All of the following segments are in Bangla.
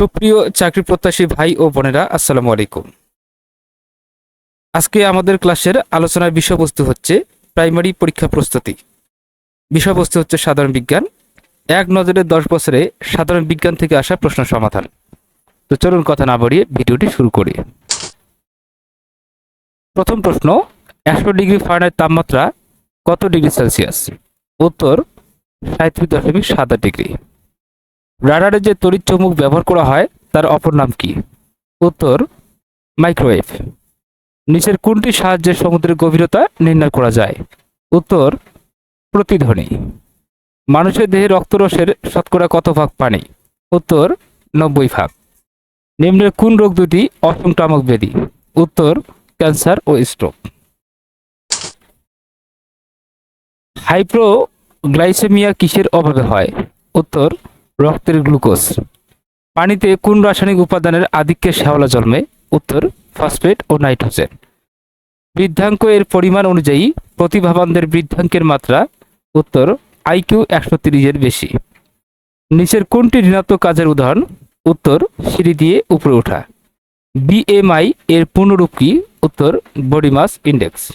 সুপ্রিয় চাকরি প্রত্যাশী ভাই ও বোনেরা, আসসালামু আলাইকুম। আজকে আমাদের ক্লাসের আলোচনার বিষয়বস্তু হচ্ছে প্রাইমারি পরীক্ষা প্রস্তুতি। বিষয়বস্তু হচ্ছে সাধারণ বিজ্ঞান। এক নজরে দশ বছরে সাধারণ বিজ্ঞান থেকে আসা প্রশ্ন সমাধান। তো চলুন কথা না বাড়িয়ে ভিডিওটি শুরু করি। প্রথম প্রশ্ন, একশো ডিগ্রি ফারেনহাইট তাপমাত্রা কত ডিগ্রি সেলসিয়াস? উত্তর সাঁত্রিশ দশমিক সাত ডিগ্রি। রাডারে যে তড়িৎ চৌম্বক ব্যবহার করা হয়, তার অপর নাম কি? উত্তর, মাইক্রোওয়েভ। নিচের কোনটির সাহায্যে সমুদ্রের গভীরতা নির্ণয় করা যায়? উত্তর, প্রতিধ্বনি। মানুষের দেহে রক্তরসের শতকরা কত ভাগ পানি? উত্তর, নব্বই ভাগ। নিম্নের কোন রোগ দুটি অসংক্রামক ব্যাধি? উত্তর, ক্যান্সার ও স্ট্রোক। হাইপ্রোগ্লাইসেমিয়া কিসের অভাবে হয়? উত্তর রক্তের গ্লুকোজ। পানিতে কোন রাসায়নিক উপাদানের আধিক্যে শ্যাওলা জন্মে? উত্তর, ফসফেট ও নাইট্রোজেন। বৃদ্ধাঙ্ক এর পরিমাণ অনুযায়ী প্রতিভাবানদের বৃদ্ধাঙ্কের মাত্রা, উত্তর, আইকিউ একশো তিরিশের বেশি। নিচের কোনটি ঋণাত্মক কাজের উদাহরণ? উত্তর, সিঁড়ি দিয়ে উপরে ওঠা। বিএমআই এর পূর্ণরূপ কি? উত্তর, বডি মাস ইন্ডেক্স।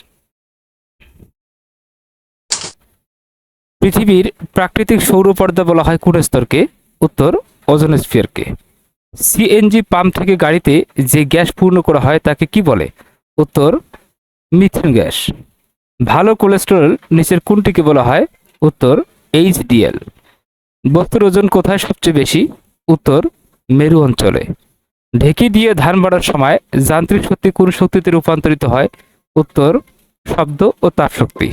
পৃথিবীর প্রাকৃতিক সৌর পর্দা বলা হয় কোন স্তরকে উত্তর ওজোনোস্ফিয়ারকে। সিএনজি পাম্প থেকে গাড়িতে যে গ্যাস পূর্ণ করা হয় তাকে কি বলে? উত্তর, মিথেন গ্যাস। ভালো কোলেস্টেরল নিচের কোনটিকে বলা হয়? উত্তর এইচডিএল বস্তুর ওজন কোথায় সবচেয়ে বেশি? উত্তর, মেরু অঞ্চলে। ঢেকি দিয়ে ধান বাড়ার সময় যান্ত্রিক শক্তি কোন শক্তিতে রূপান্তরিত হয়? উত্তর, শব্দ ও তাপ শক্তি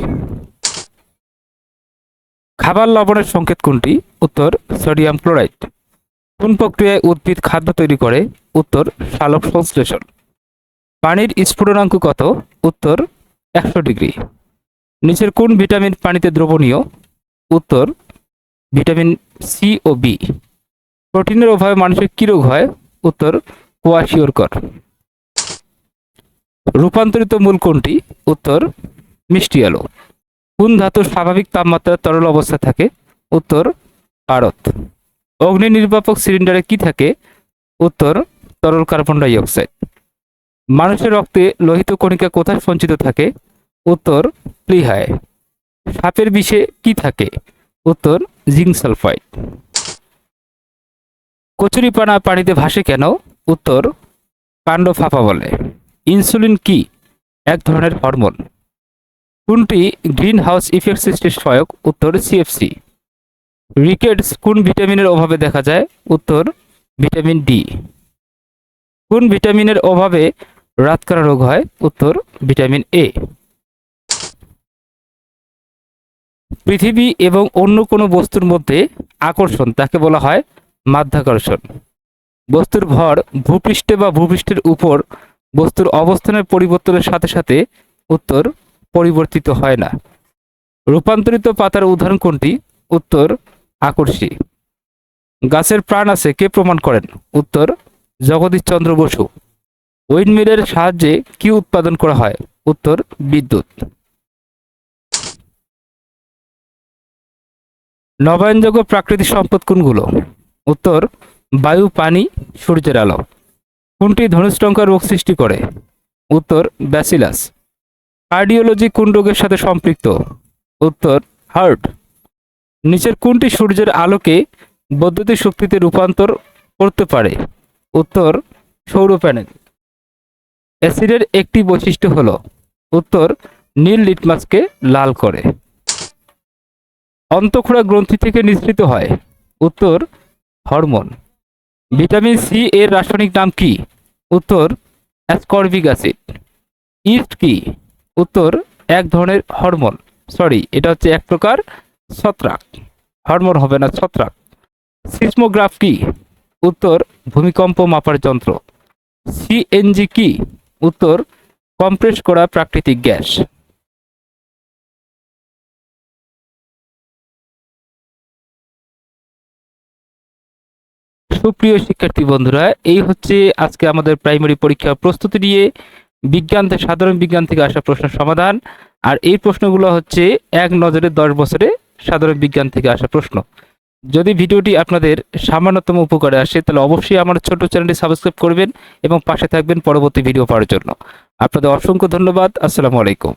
খাবার লবণের সংকেত কোনটি? উত্তর, সোডিয়াম ক্লোরাইড। কোন প্রক্রিয়ায় উদ্ভিদ খাদ্য তৈরি করে? উত্তর সালোক সংশ্লেষণ। পানির স্ফুটনাঙ্ক কত? উত্তর, একশো ডিগ্রি। নিচের কোন ভিটামিন পানিতে দ্রবণীয়? উত্তর, ভিটামিন সি ও বি প্রোটিনের অভাবে মানুষের কী রোগ হয়? উত্তর, কোয়াশিওরকর। রূপান্তরিত মূল কোনটি? উত্তর, মিষ্টি আলো। কোন ধাতুর স্বাভাবিক তাপমাত্রা তরল অবস্থায় থাকে? উত্তর, পারদ। অগ্নি নির্বাপক সিলিন্ডারে কি থাকে? উত্তর, তরল কার্বন ডাই অক্সাইড মানুষের রক্তে লোহিত কণিকা কোথায় সঞ্চিত থাকে? উত্তর প্লিহায় সাপের বিষে কি থাকে? উত্তর, জিঙ্ক সালফাইড। কচুরিপানা পানিতে ভাসে কেন? উত্তর, কাণ্ড ফাঁপা বলে। ইনসুলিন কি? এক ধরনের হরমোন। কোনটি গ্রিন হাউস ইফেক্ট সৃষ্টির সহায়ক উত্তর সিএফসি রিকেটস কোন ভিটামিনের অভাবে দেখা যায়, উত্তর ভিটামিন ডি কোন ভিটামিনের অভাবে রাতকারা রোগ হয়, উত্তর ভিটামিন এ পৃথিবী এবং অন্য কোনো বস্তুর মধ্যে আকর্ষণ, তাকে বলা হয় মাধ্যাকর্ষণ। বস্তুর ভর ভূপৃষ্ঠে বা ভূপৃষ্ঠের উপর বস্তুর অবস্থানের পরিবর্তনের সাথে সাথে উত্তর পরিবর্তিত হয় না। রূপান্তরিত পাতার উদাহরণ কোনটি? উত্তর, আকর্ষী। গাছের প্রাণ আছে, কে প্রমাণ করেন? উত্তর, জগদীশ চন্দ্র বসু। উইন্ডমিলের সাহায্যে কি উৎপাদন করা হয়? উত্তর, বিদ্যুৎ। নবায়নযোগ্য প্রাকৃতিক সম্পদ কোনগুলো? উত্তর, বায়ু, পানি, সূর্যের আলো। কোনটি ধনুষ্টঙ্কার রোগ সৃষ্টি করে? উত্তর, ব্যাসিলাস। কার্ডিওলজি কোন রোগের সাথে সম্পৃক্ত? উত্তর, হার্ট। নিচের কোনটি সূর্যের আলোকে বৈদ্যুতিক শক্তিতে রূপান্তর করতে পারে? উত্তর, সৌর প্যানেল। অ্যাসিডের একটি বৈশিষ্ট্য হল, উত্তর, নীল লিটমাসকে লাল করে। অন্তঃক্ষুরা গ্রন্থি থেকে নিঃসৃত হয়। উত্তর, হরমোন। ভিটামিন সি এর রাসায়নিক নাম কি? উত্তর, অ্যাসকর্বিক অ্যাসিড। ইস্ট কি? উত্তর, এক ধরনের হরমোন। সরি এটা হচ্ছে এক প্রকার ছত্রাক। হরমোন হবে না ছত্রাক। সিসমোগ্রাফ কি? উত্তর, ভূমিকম্প মাপার যন্ত্র। সিএনজি কি? উত্তর কম্প্রেস করা প্রাকৃতিক গ্যাস। সুপ্রিয় শিক্ষার্থী বন্ধুরা, এই হচ্ছে আজকে আমাদের প্রাইমারি পরীক্ষা প্রস্তুতি নিয়ে। বিজ্ঞান থেকে, সাধারণ বিজ্ঞান থেকে আসা প্রশ্নের সমাধান। আর এই প্রশ্নগুলো হচ্ছে এক নজরে দশ বছরে সাধারণ বিজ্ঞান থেকে আসা প্রশ্ন। যদি ভিডিওটি আপনাদের সামান্যতম উপকারে আসে, তাহলে অবশ্যই আমার ছোট চ্যানেলটি সাবস্ক্রাইব করবেন এবং পাশে থাকবেন পরবর্তী ভিডিও পাওয়ার জন্য। আপনাদের অসংখ্য ধন্যবাদ। আসসালামু আলাইকুম।